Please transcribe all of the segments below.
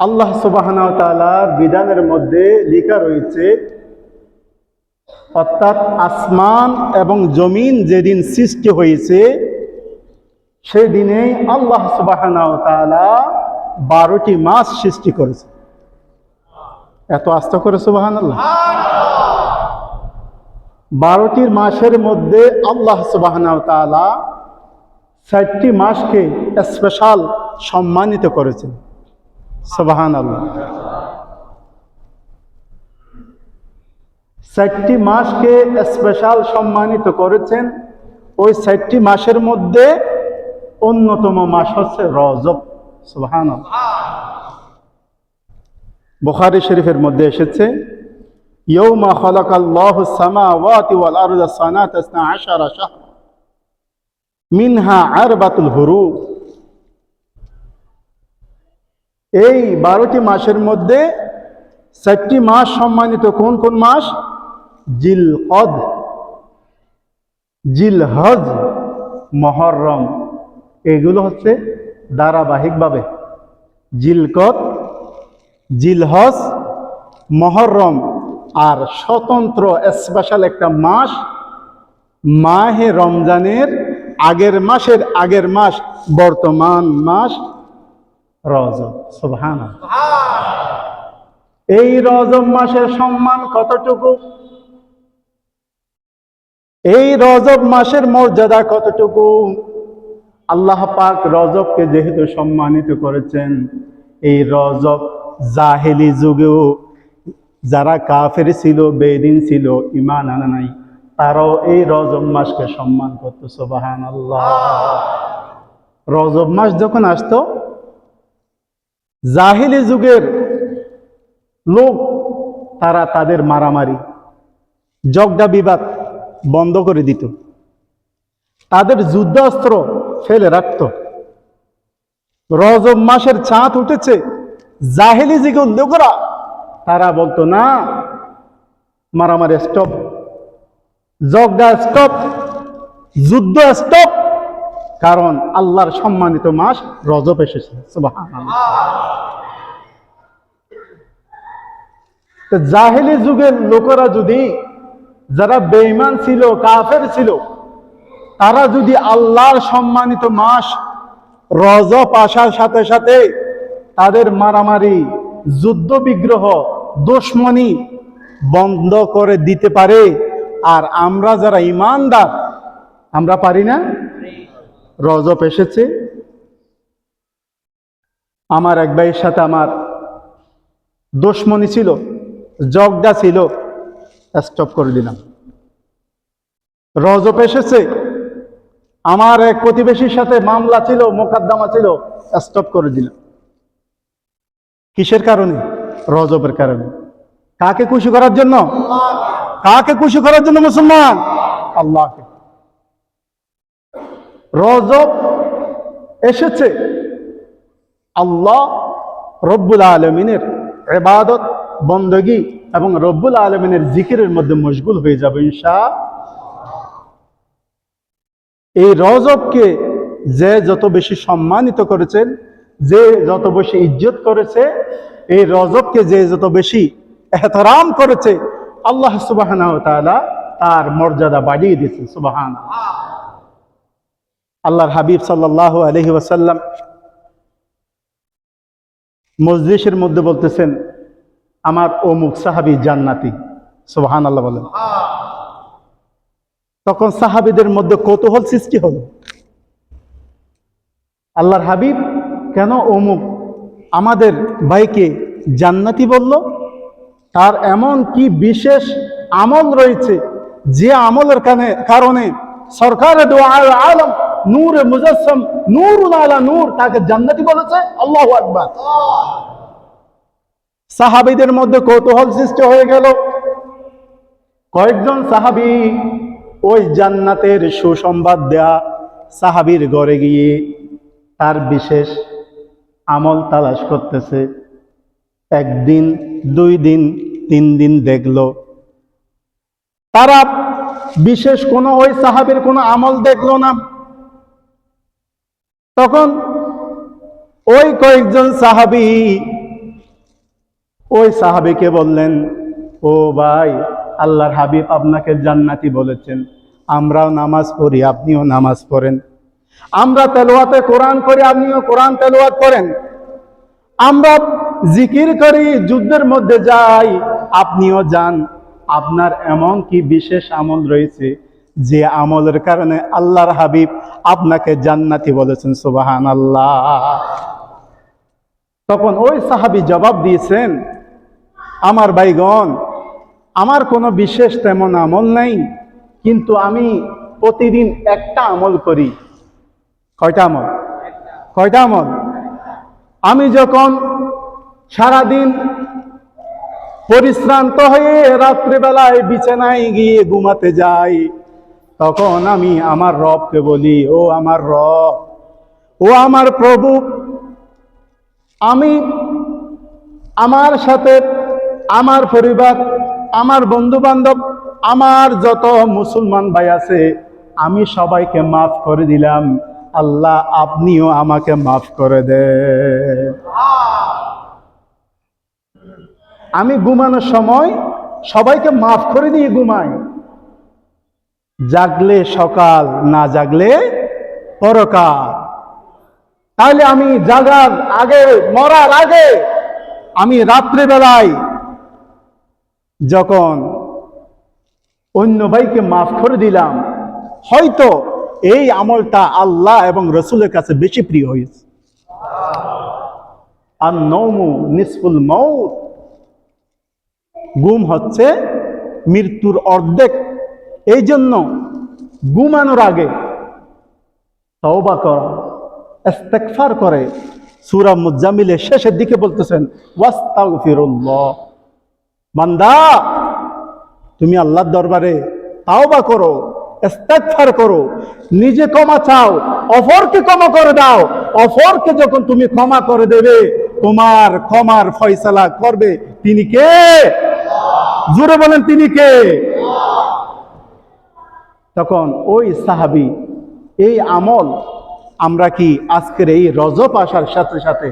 আল্লাহ সুবাহানা তাআলার বিধানের মধ্যে লেখা রয়েছে, অর্থাৎ আসমান এবং জমিন যেদিন সৃষ্টি হয়েছে, সেদিনেই আল্লাহ সুবাহানা তাআলা বারোটি মাস সৃষ্টি করেছে। এত আস্থা করে সুবাহান আল্লাহ বারোটির মাসের মধ্যে আল্লাহ সুবাহানা তাআলা ষাটটি মাসকে স্পেশাল সম্মানিত করেছেন। সুবাহান আল্লাহ ষাটটি মাসকে স্পেশাল সম্মানিত করেছেন। ওই ষাটটি মাসের মধ্যে অন্যতম মাস হচ্ছে রজব। সুবাহান বুখারি শরীফের মধ্যে এসেছে ইয়ৌমা খলাকাল্লাহু সামাওয়াতি ওয়াল আরদা সানাতা ইসনা আশারা শাহরা মিনহা আরবাতুল হুরু এই বারোটি মাসের মধ্যে চারটি মাস সম্মানিত কোন কোন মাস? জিল হদ জিল হজ মহরম। এগুলো হচ্ছে ধারাবাহিকভাবে। জিলকত জিলহজ, মহরম। আর স্বতন্ত্র স্পেশাল একটা মাস মাহে রমজানের আগের মাসের আগের মাস, বর্তমান মাস রজব সুবহান এই রজব মাসের সম্মান কতটুকু? এই রজব মাসের মর্যাদা কতটুকু? আল্লাহ পাক রজবকে যেহেতু সম্মানিত করেছেন এই রজব জাহেলি যুগেও যারা কাফের ছিল বেদিন ছিল ইমান আনা নাই তারাও এই রজব মাসকে সম্মান করতো সোবাহান আল্লাহ রজব মাস যখন আসতো জাহিলি যুগের লোক, তারা তাদের মারামারি জগডা বিবাদ বন্ধ করে দিত। তাদের যুদ্ধাস্ত্র ফেলে রাখত। রজব মাসের চাঁদ উঠেছে, জাহিলি যুগের লোকরা, তারা বলতো, না, মারামারি স্টপ জগডা স্টপ যুদ্ধ স্টপ কারণ আল্লাহর সম্মানিত মাস রজব এসেছে। জাহেলি যুগের লোকেরা যদি যারা বেঈমান ছিল, কাফের ছিল, তারা যদি আল্লাহর সম্মানিত মাস রজব আসার সাথে সাথে তাদের মারামারি, যুদ্ধ বিগ্রহ, দুশ্মনী বন্ধ করে দিতে পারে, আর আমরা যারা ইমানদার আমরা পারি না? রজব এসেছে। আমার এক ভাইয়ের সাথে আমার দুশ্মনী ছিল, জগদা ছিল। স্টপ করে দিলাম। রজব এসেছে। আমার এক প্রতিবেশীর সাথে মামলা ছিল, মোকদ্দমা ছিল স্টপ করে দিলাম। কিসের কারণে? রজবের কারণে। কাকে খুশি করার জন্য? কাকে খুশি করার জন্য মুসলমান? আল্লাহকে। রজব এসেছে। আল্লাহ রব্বুল আলমিনের এবাদত, বন্দগি এবং রব্বুল আলমিনের জিকিরের মধ্যে মশগুল হয়ে যাবে ইনশা এই রজবকে যে যত বেশি সম্মানিত করেছেন, যে যত বেশি ইজ্জত করেছে, এই রজবকে যে যত বেশি এহতরাম করেছে, আল্লাহ সুবাহ তার মর্যাদা বাড়িয়ে দিয়েছে সুবাহান আল্লাহর হাবিব সাল্লাহ আলহি ওয়াসাল্লাম মজলিসের মধ্যে বলতেছেন, আমার অমুক সাহাবি জান্নাতি। সুবাহান আল্লাহ বলেন। তখন সাহাবিদের মধ্যে কৌতূহল সৃষ্টি হলো। আল্লাহর হাবিব, কেন অমুক আমাদের ভাইকে জান্নাতি বলল? তার এমন কি বিশেষ আমল রয়েছে যে আমলের কারণে সরকার আলম নূর মুজাসম নূর আলা নূর তাকে জান্নাতি বলেছে, আল্লাহ আকবার। সাহাবিদের মধ্যে কৌতূহল সৃষ্টি হয়ে গেল। কয়েকজন সাহাবি ওই জান্নাতের সুসংবাদ দেয়া সাহাবির ঘরে গিয়ে তার বিশেষ আমল তালাশ করতেছে। একদিন, দুই দিন, তিন দিন দেখল। তারা বিশেষ কোনো ওই সাহাবের কোনো আমল দেখল না। তখন ওই কয়েকজন সাহাবি, ওই সাহাবিকে বললেন, ও ভাই, আল্লাহর হাবিব আপনাকে জান্নাতি বলেছেন। আমরাও নামাজ পড়ি, আপনিও নামাজ পড়েন। আমরা তেলোয়াতে কোরআন করি, আপনিও কোরআন তেলোয়াত করেন। আমরা জিকির করি, যুদ্ধের মধ্যে যাই, আপনিও যান। আপনার এমন কি বিশেষ আমল রয়েছে যে আমলের কারণে আল্লাহর হাবিব আপনাকে জান্নাতি বলেছেন সুবাহান আল্লাহ তখন ওই সাহাবি জবাব দিয়েছেন, আমার ভাইগণ, আমার কোনো বিশেষ তেমন আমল নাই, কিন্তু আমি প্রতিদিন একটা আমল করি। কয়টা আমল? কয়টা আমল? আমি যখন সারাদিন পরিশ্রান্ত হয়ে রাত্রিবেলায় বিছানায় গিয়ে ঘুমাতে যাই তখন আমি আমার রবকে বলি, ও আমার রব, ও আমার প্রভু, আমি আমার সাথে আমার পরিবার, আমার বন্ধু বান্ধব আমার যত মুসলমান ভাই আছে, আমি সবাইকে মাফ করে দিলাম। আল্লাহ আপনিও আমাকে মাফ করে দে আমি ঘুমানোর সময় সবাইকে মাফ করে দিয়ে ঘুমাই। জাগলে সকাল, না জাগলে পরকাল। তাহলে আমি জাগার আগে, মরার আগে, আমি রাত্রিবেলায় যখন অন্য ভাইকে মাফ করে দিলাম, হয়তো এই আমলটা আল্লাহ এবং রসুলের কাছে বেশি প্রিয় হয়েছে। আর নৌমু নিসফুল মৌ গুম হচ্ছে মৃত্যুর অর্ধেক এই জন্য ঘুমানোর আগে তওবা করা, ইস্তেগফার করে। সূরা মুজাম্মিলের শেষের দিকে বলতেছেন, ওয়াস্তাগফিরুল্লাহ। বান্দা, তুমি আল্লাহর দরবারে তাওবা করো, ইস্তেগফার করো। নিজে ক্ষমা চাও অফরকে ক্ষমা করে দাও। অফরকে যখন তুমি ক্ষমা করে দেবে, তোমার ক্ষমার ফয়সালা করবে। তিনি কে? জোরে বলেন, তিনি কে? তখন ওই সাহাবি, এই আমল আমরা কি আজকের এই রজব আসার সাথে সাথে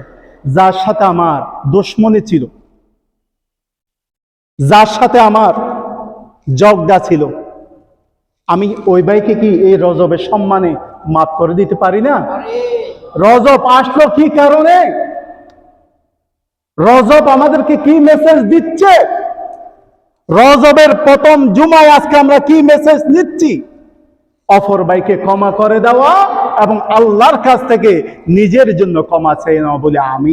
যার সাথে আমার দুশ্মনী ছিল, যার সাথে আমার জগদা ছিল, আমি ওই ভাইকে কি এই রজবের সম্মানে মাফ করে দিতে পারি না? রজব আসলো কি কারণে? রজব আমাদেরকে কি মেসেজ দিচ্ছে? রজবের প্রথম জুমায় আজকে আমরা কি মেসেজ নিচ্ছি? অফর ভাইকে ক্ষমা করে দেওয়া এবং আল্লাহর কাছ থেকে নিজের জন্য ক্ষমা চেয়ে নেওয়া বলে আমি